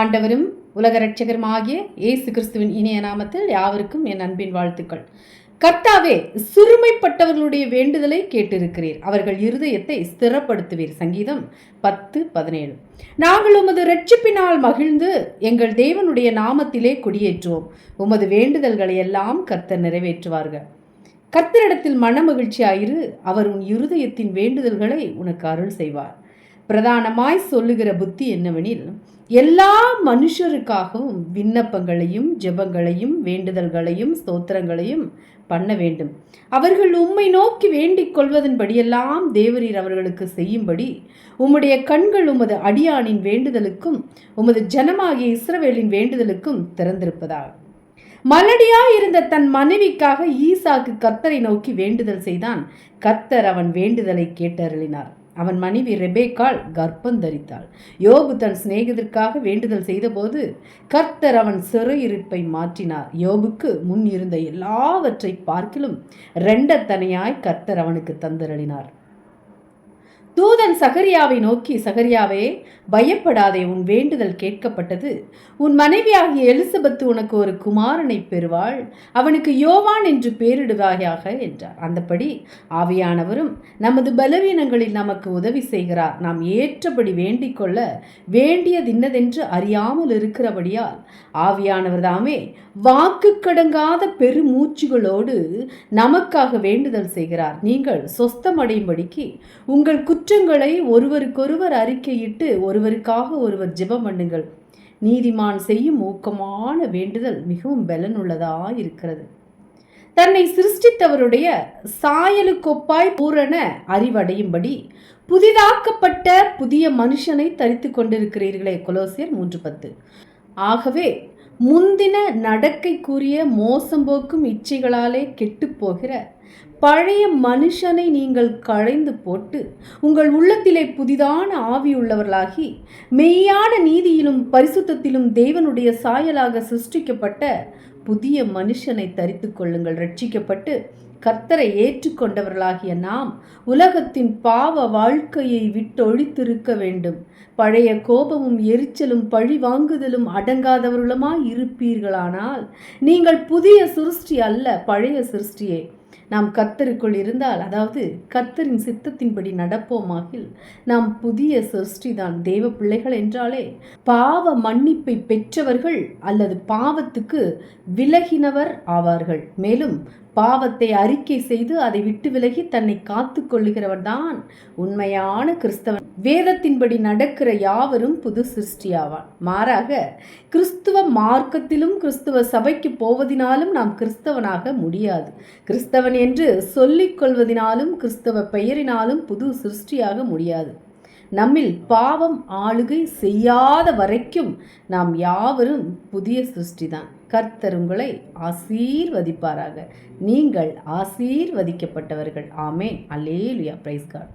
ஆண்டவரும் உலக ரட்சகருமாகிய இயேசு கிறிஸ்துவின் இனிய நாமத்தில் யாவருக்கும் என் அன்பின் வாழ்த்துக்கள். கர்த்தாவே சிறுமைப்பட்டவர்களுடைய வேண்டுதலை கேட்டிருக்கிறீர். அவர்கள் இருதயத்தை ஸ்திரப்படுத்துவீர். சங்கீதம் பத்து பதினேழு. நாங்கள் உமது ரட்சிப்பினால் மகிழ்ந்து எங்கள் தேவனுடைய நாமத்திலே குடியேற்றுவோம். உமது வேண்டுதல்களை எல்லாம் கர்த்தர் நிறைவேற்றுவார்கள். கர்த்தரிடத்தில் மனமகிழ்ச்சியாயிரு. அவர் உன் இருதயத்தின் வேண்டுதல்களை உனக்கு அருள் செய்வார். பிரதானமாய் சொல்லுகிற புத்தி என்னவெனில் எல்லா மனுஷருக்காகவும் விண்ணப்பங்களையும் ஜெபங்களையும் வேண்டுதல்களையும் ஸ்தோத்திரங்களையும் பண்ண வேண்டும். அவர்கள் உம்மை நோக்கி வேண்டிக் கொள்வதன்படியெல்லாம் தேவரீர் அவர்களுக்கு செய்யும்படி உம்முடைய கண்கள் உமது அடியானின் வேண்டுதலுக்கும் உமது ஜனமாகிய இஸ்ரவேலின் வேண்டுதலுக்கும் திறந்திருப்பதாக மலடியாய் இருந்த தன் மனைவிக்காக ஈசாக்கு கர்த்தரை நோக்கி வேண்டுதல் செய்தான் கர்த்தர் அவன் வேண்டுதலை கேட்டருளினார். அவன் மனைவி ரெபேக்கால் கர்ப்பம் தரித்தாள். யோபு தன் சிநேகிதற்காக வேண்டுதல் செய்தபோது கர்த்தர் அவன் சிறையிருப்பை மாற்றினார். யோபுக்கு முன் இருந்த எல்லாவற்றை பார்க்கிலும் ரெண்டத்தனையாய் கர்த்தர் அவனுக்கு தந்தரளினார். தூதன் சகரியாவை நோக்கி சகரியாவே பயப்படாதே உன் வேண்டுதல் கேட்கப்பட்டது. உன் மனைவியாகிய எலிசபெத்து உனக்கு ஒரு குமாரனை பெறுவாள். அவனுக்கு யோவான் என்று பெயரிடுவாயாக என்றார். அந்தபடி ஆவியானவரும் நமது பலவீனங்களில் நமக்கு உதவி செய்கிறார். நாம் ஏற்றபடி வேண்டிக் கொள்ள வேண்டியதின்னதென்று அறியாமல் இருக்கிறபடியால் ஆவியானவர் தாமே வாக்கு கடங்காத பெருமூச்சுகளோடு நமக்காக வேண்டுதல் செய்கிறார். நீங்கள் சொஸ்தமடையும்படிக்கு உங்கள் குற்றங்களை ஒருவருக்கொருவர் அறிக்கையிட்டு ஒருவருக்காக ஒருவர் ஜெபம் பண்ணுங்கள். நீதிமான் செய்யும் ஊக்கமான வேண்டுதல் மிகவும் பலனுள்ளதாக இருக்கிறது தன்னை சிருஷ்டித்தவருடைய சாயலுக்கொப்பாய் பூரண அறிவடையும்படி புதிதாக்கப்பட்ட புதிய மனுஷனை தரித்து கொண்டிருக்கிறீர்களே கொலோசியர் மூன்று பத்து. ஆகவே முந்தின நடக்கைக்குரிய மோசம் போக்கும் இச்சைகளாலே கெட்டுப்போகிற பழைய மனுஷனை நீங்கள் களைந்து போட்டு உங்கள் உள்ளத்திலே புதிதான ஆவியுள்ளவர்களாகி மெய்யான நீதியிலும் பரிசுத்தத்திலும் தேவனுடைய சாயலாக சிருஷ்டிக்கப்பட்ட புதிய மனுஷனை தரித்து கொள்ளுங்கள். ரட்சிக்கப்பட்டு கர்த்தரை ஏற்றுக்கொண்டவர்களாகிய நாம் உலகத்தின் பாவ வாழ்க்கையை விட்டொழித்திருக்க வேண்டும். பழைய கோபமும் எரிச்சலும் பழி வாங்குதலும் அடங்காதவர்களுமாய் இருப்பீர்களானால் நீங்கள் புதிய சிருஷ்டி அல்ல பழைய சிருஷ்டியே. நாம் கத்தருக்குள் இருந்தால் அதாவது கத்தரின் சித்தத்தின்படி நடப்போமாகில் நாம் புதிய சிருஷ்டிதான் தேவ பிள்ளைகள் என்றாலே பாவ மன்னிப்பை பெற்றவர்கள் அல்லது பாவத்துக்கு விலகினவர் ஆவார்கள். மேலும் பாவத்தை அறிக்கை செய்து அதை விட்டு விலகி தன்னை காத்து கொள்ளுகிறவர் தான் உண்மையான கிறிஸ்தவன். வேதத்தின்படி நடக்கிற யாவரும் புது சிருஷ்டியாவான் மாறாக கிறிஸ்துவ மார்க்கத்திலும் கிறிஸ்துவ சபைக்கு போவதினாலும் நாம் கிறிஸ்தவனாக முடியாது. கிறிஸ்தவன் என்று சொல்லிக் கொள்வதினாலும் கிறிஸ்தவ பெயரினாலும் புது சிருஷ்டியாக முடியாது. நம்மில் பாவம் ஆளுகை செய்யாத வரைக்கும் நாம் யாவரும் புதிய சிருஷ்டிதான். கர்த்தர் உங்களை ஆசீர்வதிப்பாராக. நீங்கள் ஆசீர்வதிக்கப்பட்டவர்கள். ஆமே அல்லேலுயா. Price card